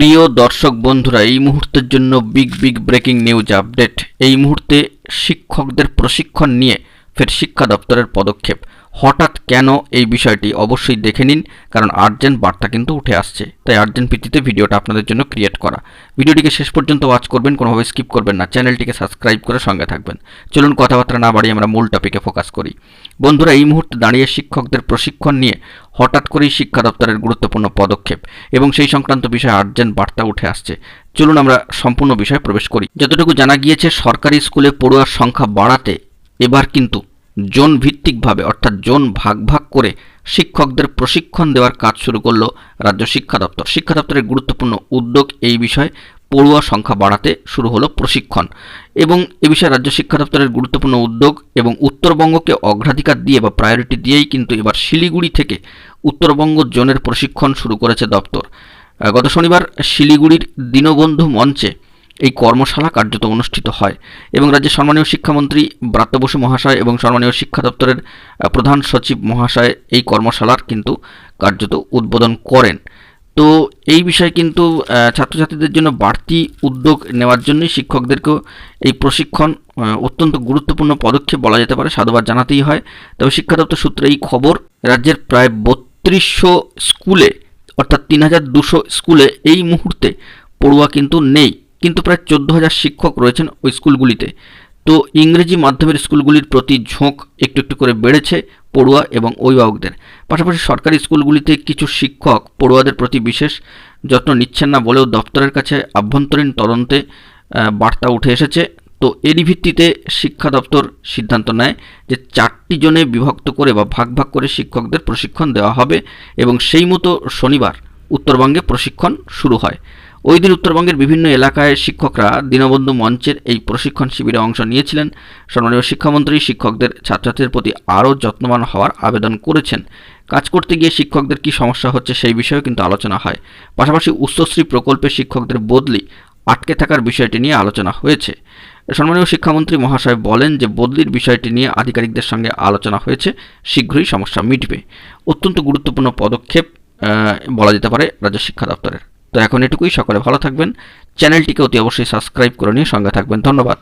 প্রিয় দর্শক বন্ধুরা, এই মুহূর্তের জন্য big big breaking news update এই মুহূর্তে শিক্ষকদের প্রশিক্ষণ নিয়ে ফের শিক্ষা দপ্তরের পদক্ষেপ। হঠাৎ কেন এই বিষয়টি অবশ্যই দেখে নিন, কারণ আর্জেন্ট বার্তা কিন্তু উঠে আসছে। তাই আর্জেন্ট ভিত্তিতে ভিডিওটা আপনাদের জন্য ক্রিয়েট করা। ভিডিওটিকে শেষ পর্যন্ত ওয়াচ করবেন, কোনোভাবে স্কিপ করবেন না। চ্যানেলটিকে সাবস্ক্রাইব করে সঙ্গে থাকবেন। চলুন কথাবার্তা না বাড়িয়ে আমরা মূল টপিকে ফোকাস করি। বন্ধুরা, এই মুহূর্তে দাঁড়িয়ে শিক্ষকদের প্রশিক্ষণ নিয়ে হঠাৎ করেই শিক্ষা দপ্তরের গুরুত্বপূর্ণ পদক্ষেপ এবং সেই সংক্রান্ত বিষয়ে আর্জেন্ট বার্তা উঠে আসছে। চলুন আমরা সম্পূর্ণ বিষয়ে প্রবেশ করি। যতটুকু জানা গিয়েছে, সরকারি স্কুলে পড়ুয়ার সংখ্যা বাড়াতে এবার কিন্তু জোন ভিত্তিকভাবে, অর্থাৎ জোন ভাগ ভাগ করে শিক্ষকদের প্রশিক্ষণ দেওয়ার কাজ শুরু করল রাজ্য শিক্ষা দপ্তর। শিক্ষা দপ্তরের গুরুত্বপূর্ণ উদ্যোগ এই বিষয়ে পড়ুয়া সংখ্যা বাড়াতে শুরু হলো প্রশিক্ষণ এবং এ বিষয়ে রাজ্য শিক্ষা দপ্তরের গুরুত্বপূর্ণ উদ্যোগ এবং উত্তরবঙ্গকে অগ্রাধিকার দিয়ে বা প্রায়োরিটি দিয়েই কিন্তু এবার শিলিগুড়ি থেকে উত্তরবঙ্গ জোনের প্রশিক্ষণ শুরু করেছে দপ্তর। গত শনিবার শিলিগুড়ির দীনবন্ধু মঞ্চে এই কর্মশালা কার্যত অনুষ্ঠিত হয় এবং রাজ্যের সম্মানীয় শিক্ষামন্ত্রী ব্রাত্য বসু মহাশয় এবং সম্মানীয় শিক্ষা দপ্তরের প্রধান সচিব মহাশয় এই কর্মশালার কিন্তু কার্যত উদ্বোধন করেন। তো এই বিষয়ে কিন্তু ছাত্রছাত্রীদের জন্য বাড়তি উদ্যোগ নেওয়ার জন্যই শিক্ষকদেরকেও এই প্রশিক্ষণ অত্যন্ত গুরুত্বপূর্ণ পদক্ষেপ বলা যেতে পারে, সাধুবাদ জানাতেই হয়। তবে শিক্ষা দপ্তর সূত্রে এই খবর, রাজ্যের প্রায় বত্রিশশো স্কুলে, অর্থাৎ তিন হাজার দুশো স্কুলে এই মুহূর্তে পড়ুয়া কিন্তু নেই। কিন্তু প্রায় চোদ্দ হাজার শিক্ষক রয়েছেন ওই স্কুলগুলিতে। তো ইংরেজি মাধ্যমের স্কুলগুলির প্রতি ঝোঁক একটু একটু করে বেড়েছে পড়ুয়া এবং অভিভাবকদের। পাশাপাশি সরকারি স্কুলগুলিতে কিছু শিক্ষক পড়ুয়াদের প্রতি বিশেষ যত্ন নিচ্ছেন না বলেও দপ্তরের কাছে আভ্যন্তরীণ তদন্তে বার্তা উঠে এসেছে। তো এরই ভিত্তিতে শিক্ষা দপ্তর সিদ্ধান্ত নেয় যে চারটি জনে বিভক্ত করে বা ভাগ ভাগ করে শিক্ষকদের প্রশিক্ষণ দেওয়া হবে এবং সেই মতো শনিবার উত্তরবঙ্গে প্রশিক্ষণ শুরু হয়। ওই দিন উত্তরবঙ্গের বিভিন্ন এলাকায় শিক্ষকরা দীনবন্ধু মঞ্চের এই প্রশিক্ষণ শিবিরে অংশ নিয়েছিলেন। সম্মানীয় শিক্ষামন্ত্রী, শিক্ষকদের ছাত্রছাত্রীদের প্রতি আরও যত্নবান হওয়ার আবেদন করেছেন। কাজ করতে গিয়ে শিক্ষকদের কী সমস্যা হচ্ছে সেই বিষয়েও কিন্তু আলোচনা হয়। পাশাপাশি উচ্চশ্রী প্রকল্পে শিক্ষকদের বদলি আটকে থাকার বিষয়টি নিয়ে আলোচনা হয়েছে। সম্মানীয় শিক্ষামন্ত্রী মহাশয় বলেন যে, বদলির বিষয়টি নিয়ে আধিকারিকদের সঙ্গে আলোচনা হয়েছে। শীঘ্রই সমস্যা মিটবে। অত্যন্ত গুরুত্বপূর্ণ পদক্ষেপ বলা যেতে পারে রাজ্য শিক্ষা দপ্তরের। তো এখন এটুকুই, সকলে ভালো থাকবেন। চ্যানেলটিকে অতি অবশ্যই সাবস্ক্রাইব করে নিয়ে সঙ্গে থাকবেন। ধন্যবাদ।